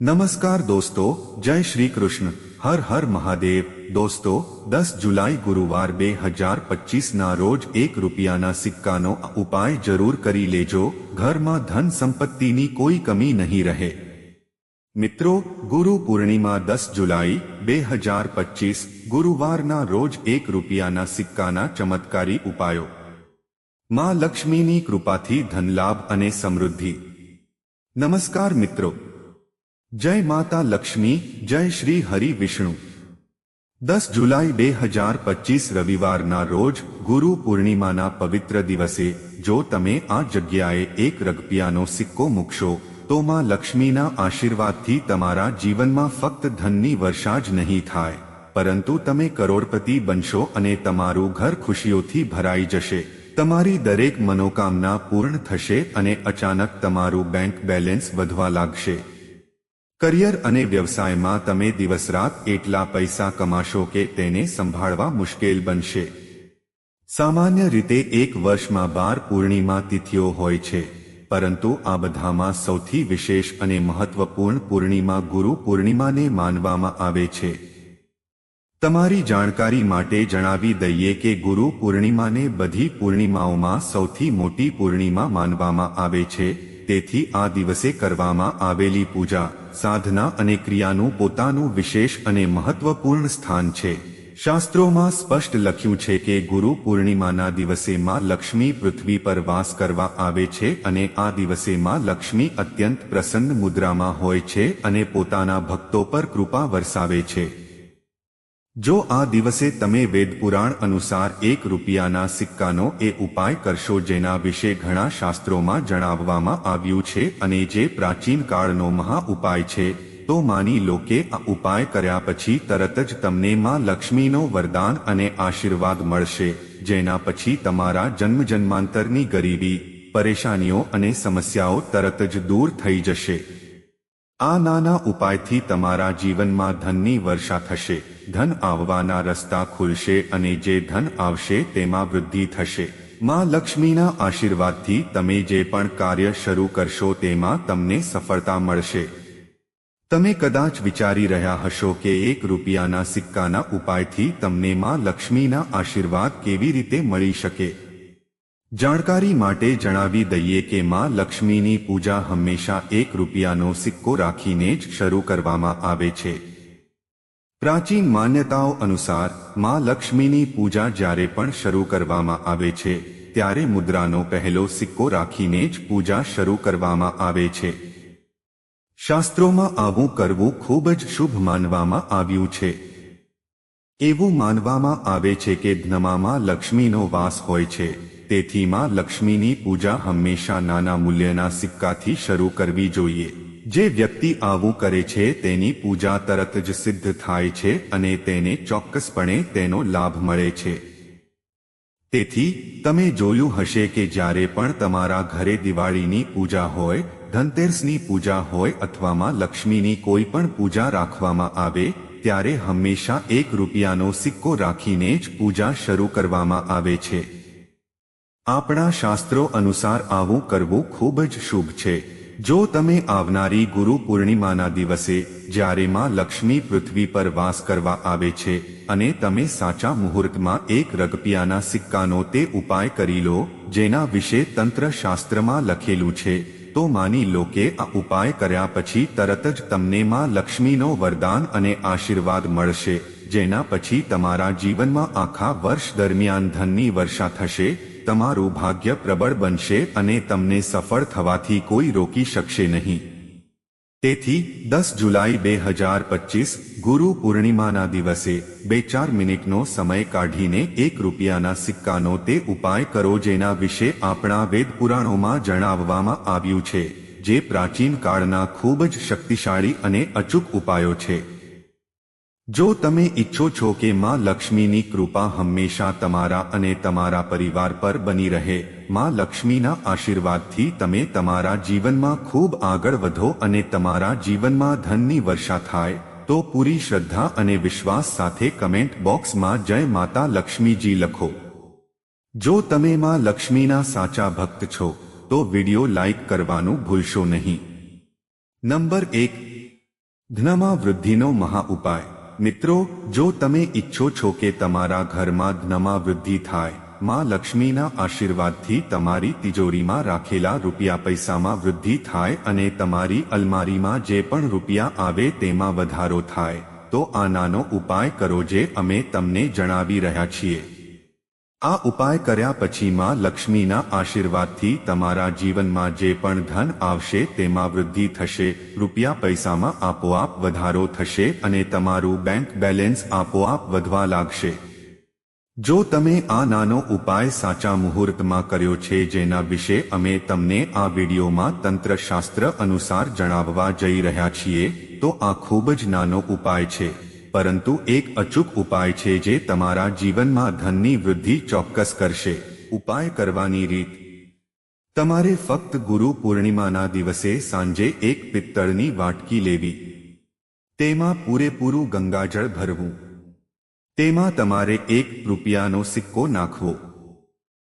નમસ્કાર દોસ્તો જય શ્રી કૃષ્ણ હર હર મહાદેવ દોસ્તો દસ જુલાઈ ગુરુવાર બે હજાર પચીસના રોજ એક રૂપિયાના સિક્કાનો ઉપાય જરૂર કરી લેજો ઘરમાં ધન સંપત્તિની કોઈ કમી નહીં રહે મિત્રો ગુરુ પૂર્ણિમા દસ જુલાઈ બે હજાર પચીસ ગુરુવારના રોજ એક રૂપિયાના સિક્કાના ચમત્કારી ઉપાયો માં લક્ષ્મીની કૃપાથી ધનલાભ અને સમૃદ્ધિ નમસ્કાર મિત્રો જય માતા લક્ષ્મી, જય શ્રી હરિ વિષ્ણુ. દસ જુલાઈ બે હજાર પચીસ રવિવારના રોજ ગુરુ પૂર્ણિમાના પવિત્ર દિવસે જો તમે આ જગ્યાએ એક રગપિયાનો સિક્કો મૂકશો, તો માં લક્ષ્મીના આશીર્વાદથી તમારા જીવનમાં ફક્ત ધનની વર્ષા જ નહીં થાય. પરંતુ તમે કરોડપતિ બનશો અને તમારું ઘર ખુશીઓથી ભરાઈ જશે. તમારી દરેક મનોકામના પૂર્ણ થશે અને અચાનક તમારું બેંક બેલેન્સ વધવા લાગશે. કરિયર અને વ્યવસાયમાં તમે દિવસ રાત એટલા પૈસા કમાશો કે તેને સંભાળવા મુશ્કેલ બનશે. સામાન્ય રીતે એક વર્ષમાં બાર પૂર્ણિમા તિથિઓ હોય છે, પરંતુ આ બધામાં સૌથી વિશેષ અને મહત્વપૂર્ણ પૂર્ણિમા ગુરુ પૂર્ણિમાને માનવામાં આવે છે. તમારી જાણકારી માટે જણાવી દઈએ કે ગુરુ પૂર્ણિમાને બધી પૂર્ણિમાઓમાં સૌથી મોટી પૂર્ણિમા માનવામાં આવે છે તેથી આ દિવસે કરવામાં આવેલી પૂજા, સાધના અને ક્રિયાનું પોતાનું વિશેષ અને મહત્વપૂર્ણ સ્થાન છે. શાસ્ત્રોમાં સ્પષ્ટ લખ્યું છે કે ગુરુ પૂર્ણિમાના દિવસે માં લક્ષ્મી પૃથ્વી પર વાસ કરવા આવે છે અને આ દિવસે માં લક્ષ્મી અત્યંત પ્રસન્ન મુદ્રામાં હોય છે અને પોતાના ભક્તો પર કૃપા વરસાવે છે. જો આ દિવસે તમે વેદપુરાણ અનુસાર એક રૂપિયાના સિક્કાનો એ ઉપાય કરશો જેના વિશે ઘણા શાસ્ત્રોમાં જણાવવામાં આવ્યું છે અને જે પ્રાચીન કાળનો મહા ઉપાય છે, તો માની લો કે આ ઉપાય કર્યા પછી તરત જ તમને માં લક્ષ્મીનો વરદાન અને આશીર્વાદ મળશે, જેના પછી તમારા જન્મ જન્માંતરની ગરીબી, પરેશાનીઓ અને સમસ્યાઓ તરત જ દૂર થઈ જશે. આ નાના ઉપાયથી તમારા જીવનમાં ધનની વર્ષા થશે. ધન આવવાના રસ્તા ખુલશે અને જે ધન આવશે તેમાં વૃદ્ધિ થશે. માં લક્ષ્મીના આશીર્વાદથી તમે જે પણ કાર્ય શરૂ કરશો તેમાં તમને સફળતા મળશે. તમે કદાચ વિચારી રહ્યા હશો કે એક રૂપિયાના સિક્કાના ઉપાયથી તમને માં લક્ષ્મીના આશીર્વાદ કેવી રીતે મળી શકે. જાણકારી માટે જણાવી દઈએ કે માં લક્ષ્મીની પૂજા હંમેશા એક રૂપિયાનો સિક્કો રાખીને જ શરૂ કરવામાં આવે છે. પ્રાચીન માન્યતાઓ અનુસારમાં લક્ષ્મીની પૂજા જ્યારે પણ શરૂ કરવામાં આવે છે, ત્યારે મુદ્રાનો પહેલો સિક્કો રાખીને જ પૂજા શરૂ કરવામાં આવે છે. શાસ્ત્રોમાં આવું કરવું ખૂબ જ શુભ માનવામાં આવ્યું છે. એવું માનવામાં આવે છે કે ધ્નમામાં લક્ષ્મીનો વાસ હોય છે, તેથી માં લક્ષ્મીની પૂજા હંમેશા નાના મૂલ્યના સિક્કાથી શરૂ કરવી જોઈએ. જે વ્યક્તિ આવું કરે છે, તેની પૂજા તરત જ સિદ્ધ થાય છે અને તેને ચોક્કસપણે તેનો લાભ મળે છે. તેથી, તમે જોયું હશે કે જ્યારે પણ તમારા ઘરે દિવાળીની પૂજા હોય, ધનતેરસની પૂજા હોય અથવામાં લક્ષ્મીની કોઈ પણ પૂજા રાખવામાં આવે, ત્યારે હંમેશા એક રૂપિયાનો સિક્કો રાખીને જ પૂજા શરૂ કરવામાં આવે છે. આપણા શાસ્ત્રો અનુસાર આવું કરવું ખૂબ જ શુભ છે. જો તમે આવનારી ગુરુ પૂર્ણિમાના દિવસે જ્યારે માં લક્ષ્મી પૃથ્વી પર વાસ કરવા આવે છે અને તમે સાચા મુહૂર્તમાં એક રગપિયાના સિક્કાનો તે ઉપાય કરી લો, જેના વિશે તંત્ર શાસ્ત્રમાં લખેલું છે, તો માની લો કે આ ઉપાય કર્યા પછી તરત જ તમને માં લક્ષ્મીનો વરદાન અને આશીર્વાદ મળશે, જેના પછી તમારા જીવનમાં આખા વર્ષ દરમિયાન ધનની વર્ષા થશે તમારું ભાગ્ય પ્રબળ બનશે અને તમને સફળ થવાથી કોઈ રોકી શકશે નહીં. તેથી, દસ જુલાઈ બે હજાર પચીસ, ગુરુ પૂર્ણિમાના દિવસે, બે ચાર મિનિટનો સમય કાઢીને એક રૂપિયાના સિક્કાનો તે ઉપાય કરો જેના વિશે આપણા વેદ પુરાણોમાં જણાવવામાં આવ્યું છે, જે પ્રાચીન કાળના ખૂબ જ શક્તિશાળી અને અચૂક ઉપાયો છે. જો તમે ઈચ્છો છો કે માં લક્ષ્મીની કૃપા હંમેશા તમારા અને તમારા પરિવાર પર બની રહે, માં લક્ષ્મીના આશીર્વાદથી તમે તમારા જીવનમાં ખૂબ આગળ વધો અને તમારા જીવનમાં ધનની વર્ષા થાય, તો પૂરી શ્રદ્ધા અને વિશ્વાસ સાથે કમેન્ટ બોક્સમાં જય માતા લક્ષ્મીજી લખો. જો તમે માં લક્ષ્મીના સાચા ભક્ત છો, તો વિડિયો લાઈક કરવાનું ભૂલશો નહીં. નંબર એક ધનમાં વૃદ્ધિનો મહા ઉપાય. મિત્રો, જો તમે ઈચ્છો છો કે તમારા ઘરમાં ધનમાં વૃદ્ધિ થાય, માં લક્ષ્મીના આશીર્વાદથી તમારી તિજોરીમાં રાખેલા રૂપિયા પૈસામાં વૃદ્ધિ થાય અને તમારી અલમારીમાં જે પણ રૂપિયા આવે તેમાં વધારો થાય, તો આ નાનો ઉપાય કરો જે અમે તમને જણાવી રહ્યા છીએ. આ ઉપાય કર્યા પછી માં લક્ષ્મીના આશીર્વાદથી તમારા જીવનમાં જે પણ ધન આવશે તેમાં વૃદ્ધિ થશે, રૂપિયા પૈસામાં આપોઆપ વધારો થશે અને તમારું બેંક બેલેન્સ આપોઆપ વધવા લાગશે. જો તમે આ નાનો ઉપાય સાચા મુહૂર્તમાં કર્યો છે જેના વિશે અમે તમને આ વિડીયોમાં તંત્રશાસ્ત્ર અનુસાર જણાવવા જઈ રહ્યા છીએ, તો આ ખૂબ જ નાનો ઉપાય છે. પરંતુ એક અચૂક ઉપાય છે જે તમારા જીવનમાં ધનની વૃદ્ધિ ચોક્કસ કરશે. ઉપાય કરવાની રીત. તમારે ફક્ત ગુરુ પૂર્ણિમાના દિવસે સાંજે એક પિત્તળની વાટકી લેવી. તેમાં પૂરેપૂરું ગંગાજળ ભરવું. તેમાં તમારે એક રૂપિયાનો સિક્કો નાખવો.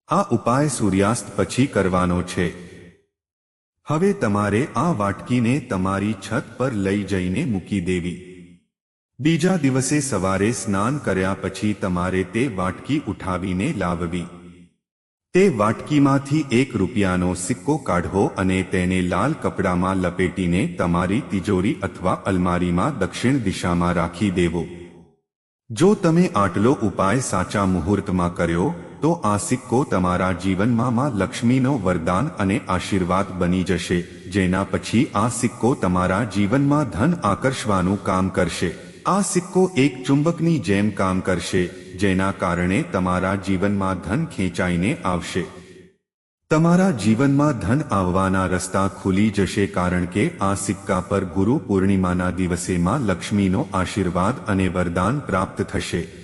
આ ઉપાય સૂર્યાસ્ત પછી કરવાનો છે. હવે તમારે આ વાટકીને તમારી છત પર લઈ જઈને મૂકી દેવી. બીજા દિવસે સવારે સ્નાન કર્યા પછી તમારે તે વાટકી ઉઠાવીને લાવવી. તે વાટકીમાંથી એક રૂપિયાનો સિક્કો કાઢવો અને તેને લાલ કપડામાં લપેટીને તમારી તિજોરી અથવા અલમારીમાં દક્ષિણ દિશામાં રાખી દેવો. જો તમે આટલો ઉપાય સાચા મુહૂર્તમાં કર્યો, તો આ સિક્કો તમારા જીવનમાં માં લક્ષ્મીનો વરદાન અને આશીર્વાદ બની જશે, જેના પછી આ સિક્કો તમારા જીવનમાં ધન આકર્ષવાનું કામ કરશે. આ સિક્કો એક ચુંબકની જેમ કામ કરશે, જેના કારણે તમારા જીવનમાં ધન ખેંચાઈને આવશે. તમારા જીવનમાં ધન આવવાના રસ્તા ખુલી જશે કારણ કે આ સિક્કા પર ગુરુ પૂર્ણિમાના દિવસેમાં લક્ષ્મીનો આશીર્વાદ અને વરદાન પ્રાપ્ત થશે.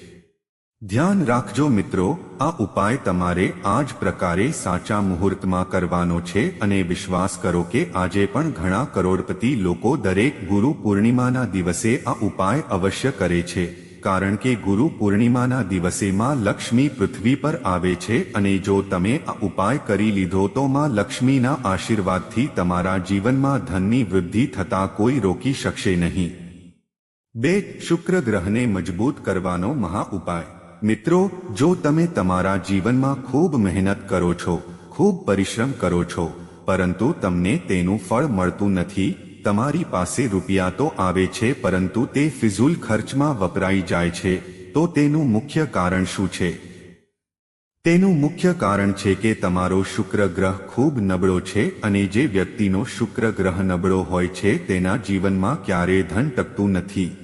ધ્યાન રાખજો મિત્રો, આ ઉપાય તમારે આ જ પ્રકારે સાચા મુહૂર્તમાં કરવાનો છે અને વિશ્વાસ કરો કે આજે પણ ઘણા કરોડપતિ લોકો દરેક ગુરુ પૂર્ણિમાના દિવસે આ ઉપાય અવશ્ય કરે છે. કારણ કે ગુરુ પૂર્ણિમાના દિવસેમાં લક્ષ્મી પૃથ્વી પર આવે છે અને જો તમે આ ઉપાય કરી લીધો તો માં લક્ષ્મીના આશીર્વાદથી તમારા જીવનમાં ધનની વૃદ્ધિ થતા કોઈ રોકી શકશે નહીં. બે, શુક્ર ગ્રહને મજબૂત કરવાનો મહા ઉપાય. મિત્રો, જો તમે તમારા જીવનમાં ખૂબ મહેનત કરો છો, ખૂબ પરિશ્રમ કરો છો, પરંતુ તમને તેનું ફળ મળતું નથી, તમારી પાસે રૂપિયા તો આવે છે, પરંતુ તે ફિઝુલ ખર્ચમાં વપરાઈ જાય છે, તો તેનું મુખ્ય કારણ શું છે? તેનું મુખ્ય કારણ છે કે તમારો શુક્ર ગ્રહ ખૂબ નબળો છે અને જે વ્યક્તિનો શુક્ર ગ્રહ નબળો હોય છે, તેના જીવનમાં ક્યારેય ધન ટકતું નથી.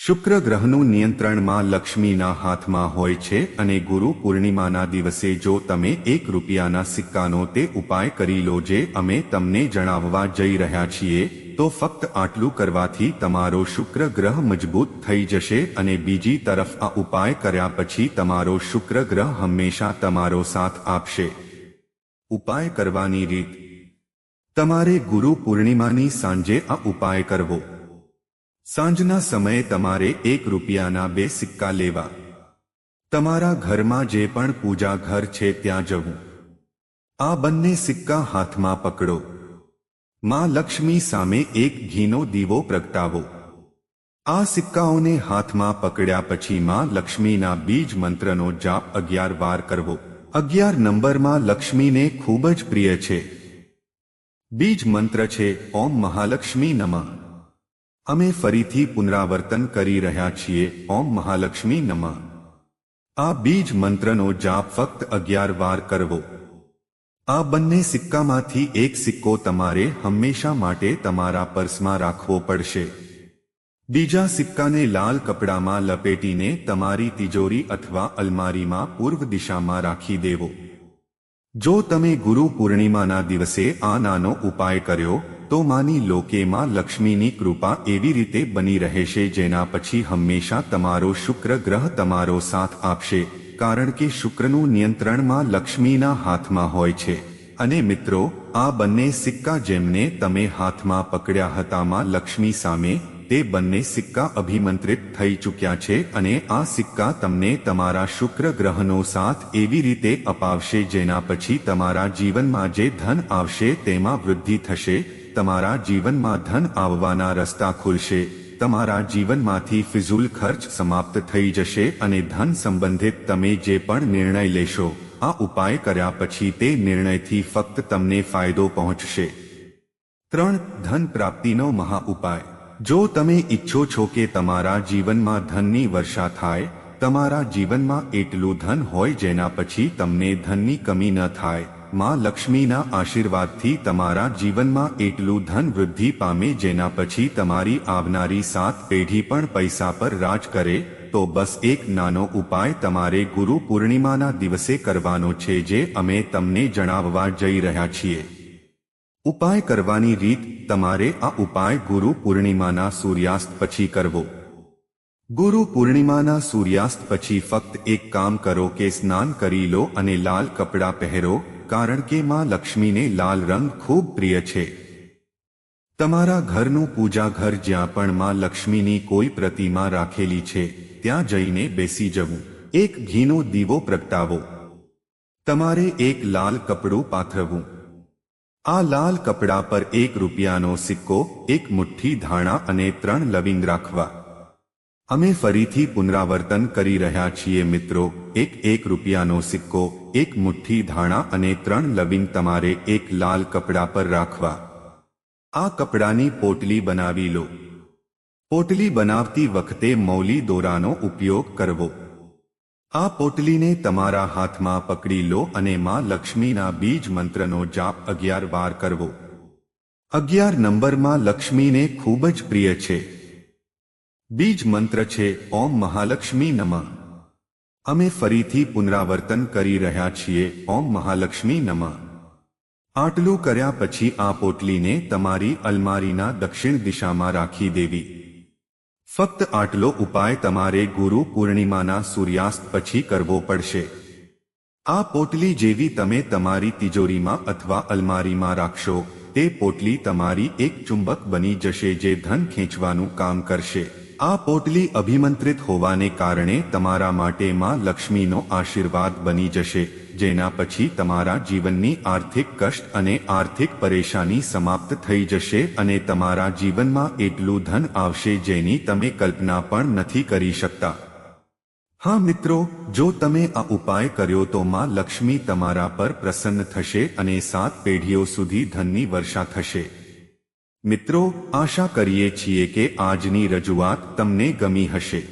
શુક્ર ગ્રહનું નિયંત્રણમાં લક્ષ્મીના હાથમાં હોય છે અને ગુરુ પૂર્ણિમાના દિવસે જો તમે એક રૂપિયાના સિક્કાનો તે ઉપાય કરી લો જે અમે તમને જણાવવા જઈ રહ્યા છીએ, તો ફક્ત આટલું કરવાથી તમારો શુક્ર ગ્રહ મજબૂત થઈ જશે અને બીજી તરફ આ ઉપાય કર્યા પછી તમારો શુક્ર ગ્રહ હંમેશા તમારો સાથ આપશે. ઉપાય કરવાની રીત. તમારે ગુરુ પૂર્ણિમાની સાંજે આ ઉપાય કરવો. સાંજના સમયે તમારે એક રૂપિયાના બે સિક્કા લેવા. તમારા ઘરમાં જે પણ પૂજા ઘર છે ત્યાં જવું. આ બંને સિક્કા હાથમાં પકડો. માં લક્ષ્મી સામે એક ઘીનો દીવો પ્રગટાવો. આ સિક્કાઓને હાથમાં પકડ્યા પછી માં લક્ષ્મીના બીજ મંત્રનો જાપ અગિયાર વાર કરવો. અગિયાર નંબરમાં લક્ષ્મીને ખૂબ જ પ્રિય છે. બીજ મંત્ર છે, ઓમ મહાલક્ષ્મી નમઃ. અમે ફરીથી પુનરાવર્તન કરી રહ્યા છીએ, ઓમ મહાલક્ષ્મી નમઃ. આ બીજ મંત્રનો જાપ ફક્ત અગિયાર વાર કરવો. આ બંને સિક્કામાંથી એક સિક્કો તમારે હંમેશા માટે તમારા પર્સમાં રાખવો પડશે. બીજા સિક્કાને લાલ કપડામાં લપેટીને તમારી તિજોરી અથવા અલમારીમાં પૂર્વ દિશામાં રાખી દેવો. જો તમે ગુરુ પૂર્ણિમાના દિવસે આ નાનો ઉપાય કર્યો તો માની લો કે માં લક્ષ્મીની કૃપા એવી રીતે બની રહેશે જેના પછી હંમેશા તમારો શુક્ર ગ્રહ તમારો સાથ આપશે, કારણ કે શુક્રનું નિયંત્રણમાં લક્ષ્મીના હાથમાં હોય છે. અને મિત્રો, આ બંને સિક્કા જેમને તમે હાથમાં પકડ્યા હતા માં લક્ષ્મી સામે, તે બંને સિક્કા અભિમંત્રિત થઈ ચૂક્યા છે અને આ સિક્કા તમને તમારા શુક્ર ગ્રહનો સાથ એવી રીતે અપાવશે જેના પછી તમારા જીવનમાં જે ધન આવશે તેમાં વૃદ્ધિ થશે તમારા જીવનમાં ધન આવવાના રસ્તા ખુલશે, તમારા જીવનમાંથી ફિઝુલ ખર્ચ સમાપ્ત થઈ જશે અને ધન સંબંધિત તમે જે પણ નિર્ણય લેશો, આ ઉપાય કર્યા પછી તે નિર્ણયથી ફક્ત તમને ફાયદો પહોંચશે. ત્રણ, ધન પ્રાપ્તિનો મહા ઉપાય. જો તમે ઈચ્છો છો કે તમારા જીવનમાં ધનની વર્ષા થાય, તમારા જીવનમાં એટલું ધન હોય જેના પછી તમને ધનની કમી ન થાય. માં લક્ષ્મીના આશીર્વાદથી તમારા જીવનમાં એટલું ધન વૃદ્ધિ પામે જેના પછી તમારી આવનારી સાત પેઢી પણ પૈસા પર રાજ કરે, તો બસ એક નાનો ઉપાય તમારે ગુરુ પૂર્ણિમાના દિવસે કરવાનો છે જે અમે તમને જણાવવા જઈ રહ્યા છીએ. ઉપાય કરવાની રીત, તમારે આ ઉપાય ગુરુ પૂર્ણિમાના સૂર્યાસ્ત પછી કરવો. ગુરુ પૂર્ણિમાના સૂર્યાસ્ત પછી ફક્ત એક કામ કરો કે સ્નાન કરી લો અને લાલ કપડાં પહેરો કારણ કે માં લક્ષ્મીને લાલ રંગ ખૂબ પ્રિય છે. તમારા ઘરનું પૂજા જ્યાં પણ માં લક્ષ્મીની કોઈ પ્રતિમા રાખેલી છે, ત્યાં જઈને બેસી જવું. એક ઘીનો દીવો પ્રગટાવો. તમારે એક લાલ કપડું પાથરવું. આ લાલ કપડા પર એક રૂપિયાનો સિક્કો, એક મુઠ્ઠી ધાણા અને ત્રણ લવિંગ રાખવા. અમે ફરીથી પુનરાવર્તન કરી રહ્યા છીએ મિત્રો, એક એક રૂપિયાનો સિક્કો એક મુઠ્ઠી ધાણા અને ત્રણ લવિંગ તમારે એક લાલ કપડા પર રાખવા. આ કપડાની પોટલી બનાવી લો. પોટલી બનાવતી વખતે મૌલી દોરાનો ઉપયોગ કરવો. આ પોટલીને તમારા હાથમાં પકડી લો અને માં લક્ષ્મીના બીજ મંત્રનો જાપ અગિયાર વાર કરવો. અગિયાર નંબરમાં લક્ષ્મીને ખૂબ જ પ્રિય છે. બીજ મંત્ર છે, ઓમ મહાલક્ષ્મી નમઃ. અમે ફરીથી પુનરાવર્તન કરી રહ્યા છીએ, ઓમ મહાલક્ષ્મી નમઃ. આટલું કર્યા પછી આ પોટલીને તમારી અલમારીના દક્ષિણ દિશામાં રાખી દેવી. ફક્ત આટલો ઉપાય તમારે ગુરુ પૂર્ણિમાના સૂર્યાસ્ત પછી કરવો પડશે. આ પોટલી જેવી તમે તમારી તિજોરીમાં અથવા અલમારીમાં રાખશો, તે પોટલી તમારી એક ચુંબક બની જશે જે ધન ખેંચવાનું કામ કરશે. આ પોટલી અભિમંત્રિત હોવાને કારણે તમારા માટે માં લક્ષ્મીનો આશીર્વાદ બની જશે, જેના પછી તમારા જીવનની આર્થિક કષ્ટ અને આર્થિક પરેશાની સમાપ્ત થઈ જશે અને તમારા જીવનમાં એટલું ધન આવશે જેની તમે કલ્પના પણ નથી કરી શકતા. હા મિત્રો, જો તમે આ ઉપાય કર્યો તો માં લક્ષ્મી તમારા પર પ્રસન્ન થશે અને સાત પેઢીઓ સુધી ધનની વર્ષા થશે. મિત્રો, આશા કરીએ છીએ કે આજની રજૂઆત તમને ગમી હશે.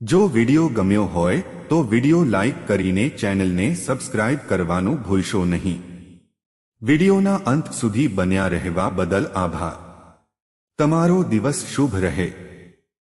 જો વિડિયો ગમ્યો હોય, તો વિડિયો લાઈક કરીને ચેનલને સબસ્ક્રાઇબ કરવાનું ભૂલશો નહીં. વિડિયોના અંત સુધી બન્યા રહેવા બદલ આભાર. તમારો દિવસ શુભ રહે.